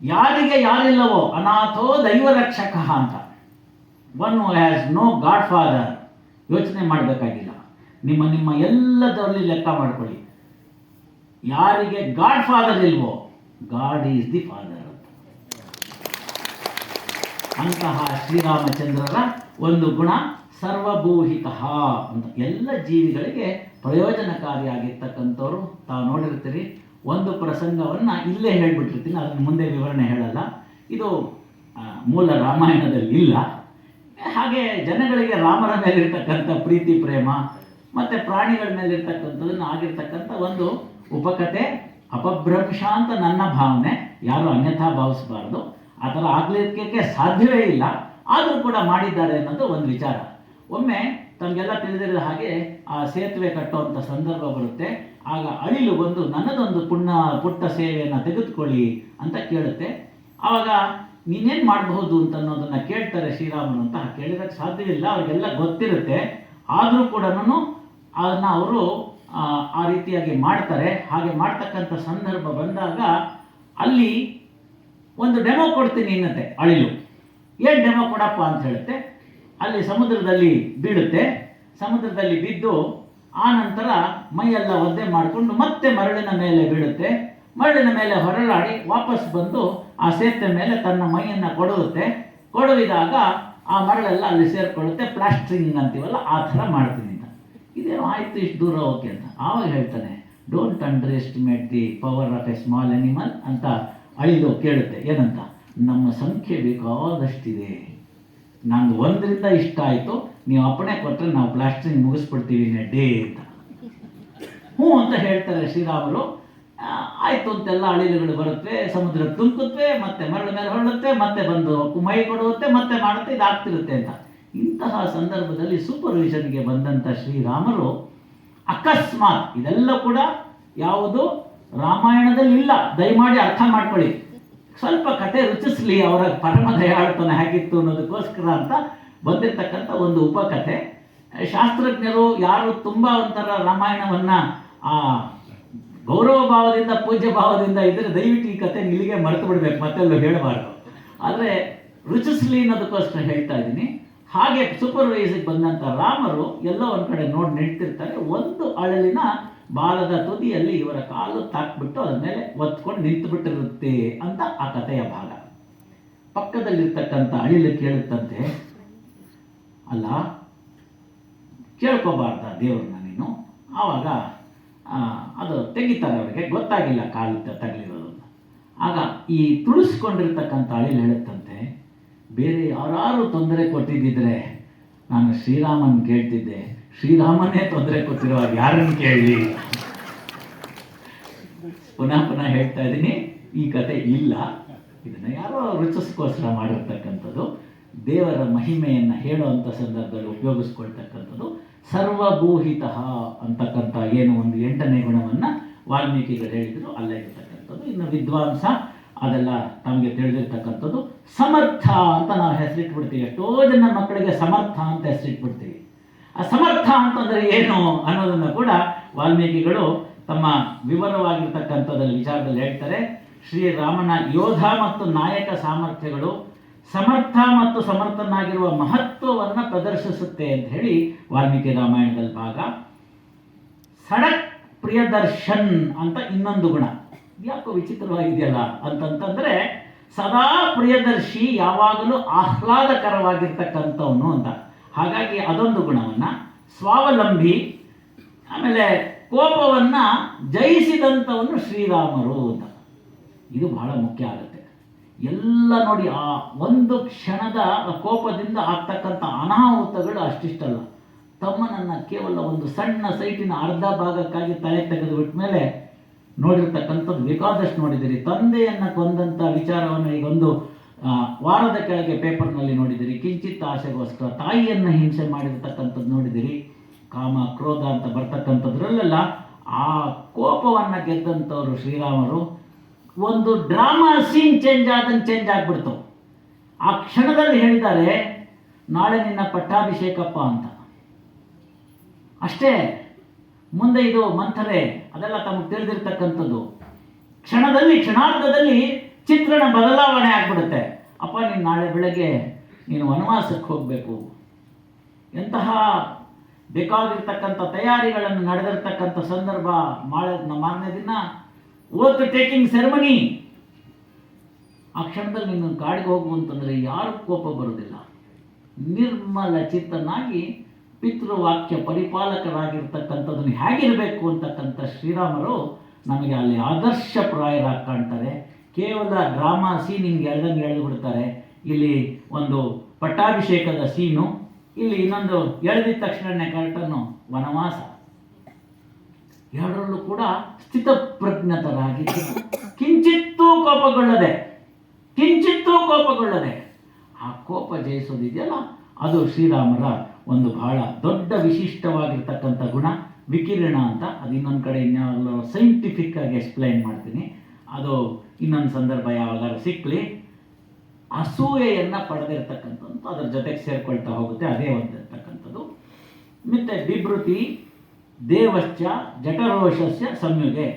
ಯಾರಿಗೆ ಯಾರಿಲ್ಲವೋ ಅನಾಥೋ ದೈವ ರಕ್ಷಕ ಅಂತ. One has no god father ಯೋಚನೆ ಮಾಡಬೇಕಾಗಿಲ್ಲ. ನಿಮ್ಮ ನಿಮ್ಮ ಎಲ್ಲದರಲ್ಲಿ ಲೆಕ್ಕ ಮಾಡ್ಕೊಳ್ಳಿ. ಯಾರಿಗೆ ಗಾಡ್ ಫಾದರ್ ಇಲ್ವೋ ಗಾಡ್ ಈಸ್ ದಿ ಫಾದರ್ ಅಂತ ಅಂತಹ ಶ್ರೀರಾಮಚಂದ್ರರ ಒಂದು ಗುಣ ಸರ್ವಭೂಹಿತ ಅಂತ. ಎಲ್ಲ ಜೀವಿಗಳಿಗೆ ಪ್ರಯೋಜನಕಾರಿಯಾಗಿರ್ತಕ್ಕಂಥವ್ರು ತಾವು ನೋಡಿರ್ತೀರಿ. ಒಂದು ಪ್ರಸಂಗವನ್ನು ಇಲ್ಲೇ ಹೇಳಿಬಿಟ್ಟಿರ್ತೀನಿ, ಅದನ್ನು ಮುಂದೆ ವಿವರಣೆ ಹೇಳಲ್ಲ. ಇದು ಮೂಲ ರಾಮಾಯಣದಲ್ಲಿ ಇಲ್ಲ. ಹಾಗೆ ಜನಗಳಿಗೆ ರಾಮನ ಮೇಲಿರ್ತಕ್ಕಂಥ ಪ್ರೀತಿ, ಪ್ರೇಮ, ಮತ್ತು ಪ್ರಾಣಿಗಳ ಮೇಲಿರ್ತಕ್ಕಂಥದ್ದನ್ನು ಆಗಿರ್ತಕ್ಕಂಥ ಒಂದು ಉಪಕಥೆ ಅಪಭ್ರಂಶ ಅಂತ ನನ್ನ ಭಾವನೆ. ಯಾರು ಅನ್ಯಥಾ ಭಾವಿಸಬಾರ್ದು. ಆ ಥರ ಆಗಲಿಕ್ಕೆ ಸಾಧ್ಯವೇ ಇಲ್ಲ. ಆದರೂ ಕೂಡ ಮಾಡಿದ್ದಾರೆ ಅನ್ನೋದು ಒಂದು ವಿಚಾರ. ಒಮ್ಮೆ ತಮಗೆಲ್ಲ ತಿಳಿದಿರೋ ಹಾಗೆ ಆ ಸೇತುವೆ ಕಟ್ಟುವಂಥ ಸಂದರ್ಭ ಬರುತ್ತೆ. ಆಗ ಅಳಿಲು ಬಂದು ನನ್ನದೊಂದು ಪುಣ್ಯ ಪುಟ್ಟ ಸೇವೆಯನ್ನು ತೆಗೆದುಕೊಳ್ಳಿ ಅಂತ ಕೇಳುತ್ತೆ. ಆವಾಗ ನೀನೇನು ಮಾಡಬಹುದು ಅಂತ ಅನ್ನೋದನ್ನು ಕೇಳ್ತಾರೆ ಶ್ರೀರಾಮನು ಅಂತ ಕೇಳಿದಕ್ಕೆ ಸಾಧ್ಯವಿಲ್ಲ ಅವರಿಗೆಲ್ಲ ಗೊತ್ತಿರುತ್ತೆ. ಆದರೂ ಕೂಡ ಅದನ್ನ ಅವರು, ಆ ರೀತಿಯಾಗಿ ಮಾಡ್ತಾರೆ. ಹಾಗೆ ಮಾಡ್ತಕ್ಕಂಥ ಸಂದರ್ಭ ಬಂದಾಗ ಅಲ್ಲಿ ಒಂದು ಡೆಮೋ ಕೊಡ್ತೀನಿ ಇನ್ನತೆ ಅಳಿಲು. ಏನು ಡೆಮೋ ಕೊಡಪ್ಪ? ಅಂತ ಹೇಳುತ್ತೆ. ಅಲ್ಲಿ ಸಮುದ್ರದಲ್ಲಿ ಬೀಳುತ್ತೆ. ಸಮುದ್ರದಲ್ಲಿ ಬಿದ್ದು ಆ ನಂತರ ಮೈಯೆಲ್ಲ ಒದ್ದೆ ಮಾಡಿಕೊಂಡು ಮತ್ತೆ ಮರಳಿನ ಮೇಲೆ ಬೀಳುತ್ತೆ. ಮರಳಿನ ಮೇಲೆ ಹೊರಳಾಡಿ ವಾಪಸ್ ಬಂದು ಆ ಸೇತುವೆ ಮೇಲೆ ತನ್ನ ಮೈಯನ್ನು ಕೊಡುತ್ತೆ. ಕೊಡುವಿದಾಗ ಆ ಮರಳೆಲ್ಲ ಅಲ್ಲಿ ಸೇರಿಕೊಳ್ಳುತ್ತೆ. ಪ್ಲಾಸ್ಟ್ರಿಂಗ್ ಅಂತೀವಲ್ಲ, ಆ ಥರ ಮಾಡ್ತೀನಿ ಅಂತ. ಇದೇನು ಆಯಿತು ಇಷ್ಟು ದೂರ ಓಕೆ ಅಂತ. ಆವಾಗ ಹೇಳ್ತಾನೆ don't underestimate the power of a small animal ಅಂತ ಅಳಿದು ಕೇಳುತ್ತೆ. ಏನಂತ, ನಮ್ಮ ಸಂಖ್ಯೆ ಬೇಕಾದಷ್ಟಿದೆ. ನಂದು ಒಂದರಿಂದ ಇಷ್ಟ ಆಯಿತು, ನೀವು ಅಪ್ಪಣೆ ಕೊಟ್ಟರೆ ನಾವು ಪ್ಲಾಸ್ಟ್ರಿಂಗ್ ಮುಗಿಸ್ಬಿಡ್ತೀವಿ ಡೇ ಅಂತ. ಹ್ಞೂ ಅಂತ ಹೇಳ್ತಾರೆ ಶ್ರೀರಾಮರು ಆಯಿತು ಅಂತೆಲ್ಲ ಅಳಿಲುಗಳು ಬರುತ್ತೆ, ಸಮುದ್ರ ತುಂಬುತ್ತೆ ಮತ್ತೆ ಮರಳು ಮೇಲೆ ಹೊರಳುತ್ತೆ, ಮತ್ತೆ ಬಂದು ಮೈ ಕೊಡುತ್ತೆ, ಮತ್ತೆ ಮಾಡುತ್ತೆ, ಇದಾಗ್ತಿರುತ್ತೆ ಅಂತ. ಇಂತಹ ಸಂದರ್ಭದಲ್ಲಿ ಸೂಪರ್ವಿಷನ್ಗೆ ಬಂದಂಥ ಶ್ರೀರಾಮರು ಅಕಸ್ಮಾತ್ ಇದೆಲ್ಲ ಕೂಡ ಯಾವುದು ರಾಮಾಯಣದಲ್ಲಿ ಇಲ್ಲ ದಯಮಾಡಿ ಅರ್ಥ ಮಾಡ್ಕೊಳ್ಳಿ. ಸ್ವಲ್ಪ ಕತೆ ರುಚಿಸ್ಲಿ, ಅವರ ಪರಮ ದಯಾಳುತನ ಹೇಗಿತ್ತು ಅನ್ನೋದಕ್ಕೋಸ್ಕರ ಅಂತ ಬಂದಿರತಕ್ಕಂಥ ಒಂದು ಉಪಕಥೆ ಶಾಸ್ತ್ರಜ್ಞರು ಯಾರು ತುಂಬ ಒಂಥರ ರಾಮಾಯಣವನ್ನು, ಆ, ಗೌರವ ಭಾವದಿಂದ, ಪೂಜ್ಯ ಭಾವದಿಂದ ಇದ್ದರೆ ದಯವಿಟ್ಟು ಈ ಕತೆ ಇಲ್ಲಿಗೆ ಮರೆತು ಬಿಡಬೇಕು, ಮತ್ತೆಲ್ಲೂ ಹೇಳಬಾರ್ದು. ಆದರೆ ರುಚಿಸ್ಲಿ ಅನ್ನೋದಕ್ಕೋಸ್ಕರ ಹೇಳ್ತಾ ಇದ್ದೀನಿ. ಹಾಗೆ ಸೂಪರ್ವೈಸಿಗೆ ಬಂದಂಥ ರಾಮರು ಎಲ್ಲ ಒಂದು ಕಡೆ ನೋಡಿ ನಿಂತಿರ್ತಾರೆ, ಒಂದು ಅಳಲಿನ ಬಾಲದ ತುದಿಯಲ್ಲಿ ಇವರ ಕಾಲು ತಾಕ್ಬಿಟ್ಟು ಅದರ ಮೇಲೆ ಒತ್ಕೊಂಡು ನಿಂತು ಬಿಟ್ಟಿರುತ್ತೆ ಅಂತ ಆ ಕಥೆಯ ಭಾಗ. ಪಕ್ಕದಲ್ಲಿರ್ತಕ್ಕಂಥ ಅಳಿಲು ಕೇಳುತ್ತಂತೆ, ಅಲ್ಲ, ಕೇಳ್ಕೋಬಾರ್ದ ದೇವ್ರನ್ನ ನೀನು? ಆವಾಗ ಅದು ತೆಗಿತಾರೆ ಅವರಿಗೆ, ಗೊತ್ತಾಗಿಲ್ಲ ಕಾಲು ತಗಲಿರೋದು. ಆಗ ಈ ತುಳಿಸ್ಕೊಂಡಿರ್ತಕ್ಕಂಥ ಅಳಿಲು ಹೇಳುತ್ತಂತೆ, ಬೇರೆ ಯಾರು ತೊಂದರೆ ಕೊಟ್ಟಿದ್ದಿದ್ರೆ ನಾನು ಶ್ರೀರಾಮನ್ ಕೇಳ್ತಿದ್ದೆ. ಶ್ರೀರಾಮನೇ ತೊಂದರೆ ಕೊಟ್ಟಿರುವಾಗ ಯಾರನ್ನು ಕೇಳಿ? ಪುನಃ ಪುನಃ ಹೇಳ್ತಾ ಇದ್ದೀನಿ, ಈ ಕತೆ ಇಲ್ಲ. ಇದನ್ನು ಯಾರೋ ರುಚಿಸ್ಕೋಸ್ಕರ ಮಾಡಿರ್ತಕ್ಕಂಥದ್ದು. ದೇವರ ಮಹಿಮೆಯನ್ನು ಹೇಳುವಂಥ ಸಂದರ್ಭದಲ್ಲಿ ಉಪಯೋಗಿಸ್ಕೊಳ್ತಕ್ಕಂಥದ್ದು. ಸರ್ವಭೂಹಿತ ಅಂತಕ್ಕಂಥ ಏನು ಒಂದು ಎಂಟನೇ ಗುಣವನ್ನು ವಾಲ್ಮೀಕಿಗಳು ಹೇಳಿದರು, ಅಲ್ಲೇ ಇರ್ತಕ್ಕಂಥದ್ದು. ಇನ್ನು ವಿದ್ವಾಂಸ ಅದೆಲ್ಲ ತಮಗೆ ತಿಳಿದಿರ್ತಕ್ಕಂಥದ್ದು. ಸಮರ್ಥ ಅಂತ ನಾವು ಹೆಸರಿಟ್ಬಿಡ್ತೀವಿ. ಎಷ್ಟೋ ಜನ ಮಕ್ಕಳಿಗೆ ಸಮರ್ಥ ಅಂತ ಹೆಸರಿಟ್ಬಿಡ್ತೀವಿ. ಅಂತಂದರೆ ಅಂತಂದ್ರೆ ಏನು ಅನ್ನೋದನ್ನು ಕೂಡ ವಾಲ್ಮೀಕಿಗಳು ತಮ್ಮ ವಿವರವಾಗಿರ್ತಕ್ಕಂಥದ್ದಲ್ಲಿ ವಿಚಾರದಲ್ಲಿ ಹೇಳ್ತಾರೆ. ಶ್ರೀರಾಮನ ಯೋಧ ಮತ್ತು ನಾಯಕ ಸಾಮರ್ಥ್ಯಗಳು ಸಮರ್ಥ ಮತ್ತು ಸಮರ್ಥನಾಗಿರುವ ಮಹತ್ವವನ್ನು ಪ್ರದರ್ಶಿಸುತ್ತೆ ಅಂತ ಹೇಳಿ ವಾಲ್ಮೀಕಿ ರಾಮಾಯಣದಲ್ಲಿ ಭಾಗ. ಸಡಕ್ ಪ್ರಿಯದರ್ಶನ್ ಅಂತ ಇನ್ನೊಂದು ಗುಣ. ಯಾಕೋ ವಿಚಿತ್ರವಾಗಿದೆಯಲ್ಲ ಅಂತಂತಂದ್ರೆ ಸದಾ ಪ್ರಿಯದರ್ಶಿ ಯಾವಾಗಲೂ ಆಹ್ಲಾದಕರವಾಗಿರ್ತಕ್ಕಂಥವನು ಅಂತ. ಹಾಗಾಗಿ ಅದೊಂದು ಗುಣವನ್ನ ಸ್ವಾವಲಂಬಿ ಆಮೇಲೆ ಕೋಪವನ್ನ ಜಯಿಸಿದಂಥವನು ಶ್ರೀರಾಮರು ಅಂತ. ಇದು ಬಹಳ ಮುಖ್ಯ ಆಗುತ್ತೆ. ಎಲ್ಲ ನೋಡಿ ಆ ಒಂದು ಕ್ಷಣದ ಕೋಪದಿಂದ ಆಗ್ತಕ್ಕಂಥ ಅನಾಹುತಗಳು ಅಷ್ಟಿಷ್ಟಲ್ಲ. ತಮ್ಮನನ್ನು ಕೇವಲ ಒಂದು ಸಣ್ಣ ಸೈಟಿನ ಅರ್ಧ ಭಾಗಕ್ಕಾಗಿ ತಲೆ ತೆಗೆದು ಬಿಟ್ಟ ಮೇಲೆ ನೋಡಿರ್ತಕ್ಕಂಥದ್ದು ಬೇಕಾದಷ್ಟು ನೋಡಿದಿರಿ ತಂದೆಯನ್ನ ಕೊಂದಂಥ ವಿಚಾರವನ್ನು ಈಗ ಒಂದು ಆ, ವಾರದ ಕೆಳಗೆ ಪೇಪರ್ನಲ್ಲಿ ನೋಡಿದಿರಿ, ಕಿಂಚಿತ್ ಆಸೆಗೋಸ್ಕರ ತಾಯಿಯನ್ನು ಹಿಂಸೆ ಮಾಡಿರ್ತಕ್ಕಂಥದ್ದು ನೋಡಿದಿರಿ, ಕಾಮ, ಕ್ರೋಧ ಅಂತ ಬರ್ತಕ್ಕಂಥದ್ರಲ್ಲೆಲ್ಲ ಆ ಕೋಪವನ್ನು ಗೆದ್ದಂಥವ್ರು ಶ್ರೀರಾಮರು, ಒಂದು ಡ್ರಾಮಾ ಸೀನ್ ಚೇಂಜ್ ಆದಂಗೆ ಚೇಂಜ್ ಆಗ್ಬಿಡ್ತು ಆ ಕ್ಷಣದಲ್ಲಿ ಹೇಳಿದ್ದಾರೆ, ನಾಳೆ ನಿನ್ನ ಪಟ್ಟಾಭಿಷೇಕಪ್ಪ ಅಂತ. ಅಷ್ಟೇ, ಮುಂದೆ ಇದು ಮಂಥರೆ ಅದೆಲ್ಲ ತಮಗೆ ತಿಳಿದಿರ್ತಕ್ಕಂಥದ್ದು. ಕ್ಷಣದಲ್ಲಿ, ಕ್ಷಣಾರ್ಧದಲ್ಲಿ ಚಿತ್ರಣ ಬದಲಾವಣೆ ಆಗ್ಬಿಡುತ್ತೆ. ಅಪ್ಪ, ನೀನು ನಾಳೆ ಬೆಳಗ್ಗೆ ನೀನು ವನವಾಸಕ್ಕೆ ಹೋಗಬೇಕು. ಎಂತಹ ಬೇಕಾಗಿರ್ತಕ್ಕಂಥ ತಯಾರಿಗಳನ್ನು ನಡೆದಿರ್ತಕ್ಕಂಥ ಸಂದರ್ಭ ಮಾಳೆ ಮಾರನೇ ದಿನ. ಓತ್ ಟೇಕಿಂಗ್ ಸೆರೆಮನಿ ಆ ಕ್ಷಣದಲ್ಲಿ ನೀನು ಕಾಡಿಗೆ ಹೋಗು ಅಂತಂದರೆ ಯಾರು ಕೋಪ ಬರೋದಿಲ್ಲ ನಿರ್ಮಲ ಚಿತ್ತನಾಗಿ ಪಿತೃವಾಕ್ಯ ಪರಿಪಾಲಕರಾಗಿರ್ತಕ್ಕಂಥದ್ದನ್ನು ಹೇಗಿರಬೇಕು ಅಂತಕ್ಕಂಥ ಶ್ರೀರಾಮರು ನಮಗೆ ಅಲ್ಲಿ ಆದರ್ಶಪ್ರಾಯರಾಗಿ ಕಾಣ್ತಾರೆ. ಕೇವಲ ಡ್ರಾಮಾ ಸೀನ್ ಹಿಂಗೆ ಎಳ್ದಂಗೆ ಎಳೆದು ಬಿಡ್ತಾರೆ. ಇಲ್ಲಿ ಒಂದು ಪಟ್ಟಾಭಿಷೇಕದ ಸೀನು ಇಲ್ಲಿ ಇನ್ನೊಂದು ಎಳೆದಿದ ತಕ್ಷಣನೇ ಕರೆಕ್ಟನ್ನು ವನವಾಸ. ಎರಡರಲ್ಲೂ ಕೂಡ ಸ್ಥಿತಪ್ರಜ್ಞತರಾಗಿ ಕಿಂಚಿತ್ತೂ ಕೋಪಗೊಳ್ಳದೆ ಕಿಂಚಿತ್ತೂ ಕೋಪಗೊಳ್ಳದೆ. ಆ ಕೋಪ ಜಯಿಸೋದಿದೆಯಲ್ಲ, ಅದು ಶ್ರೀರಾಮರ ಒಂದು ಬಹಳ ದೊಡ್ಡ ವಿಶಿಷ್ಟವಾಗಿರ್ತಕ್ಕಂಥ ಗುಣ. ವಿಕಿರಣ ಅಂತ, ಅದು ಇನ್ನೊಂದು ಕಡೆ ಇನ್ಯಾವ ಸೈಂಟಿಫಿಕ್ ಆಗಿ ಎಕ್ಸ್ಪ್ಲೈನ್ ಮಾಡ್ತೀನಿ. ಅದು ಇನ್ನೊಂದು ಸಂದರ್ಭ ಯಾವಾಗಾದ್ರೂ ಸಿಕ್ಕಲಿ ಅಸೂಯೆಯನ್ನು ಪಡೆದಿರ್ತಕ್ಕಂಥದ್ದು, ಅದರ ಜೊತೆಗೆ ಸೇರ್ಕೊಳ್ತಾ ಹೋಗುತ್ತೆ, ಅದೇ ಒಂದಿರ್ತಕ್ಕಂಥದ್ದು ಮತ್ತೆ ಬಿಭೃತಿ ದೇವಶ್ಚ ಜಠರೋಷಸ್ಯ ಸಂಯುಗೆ.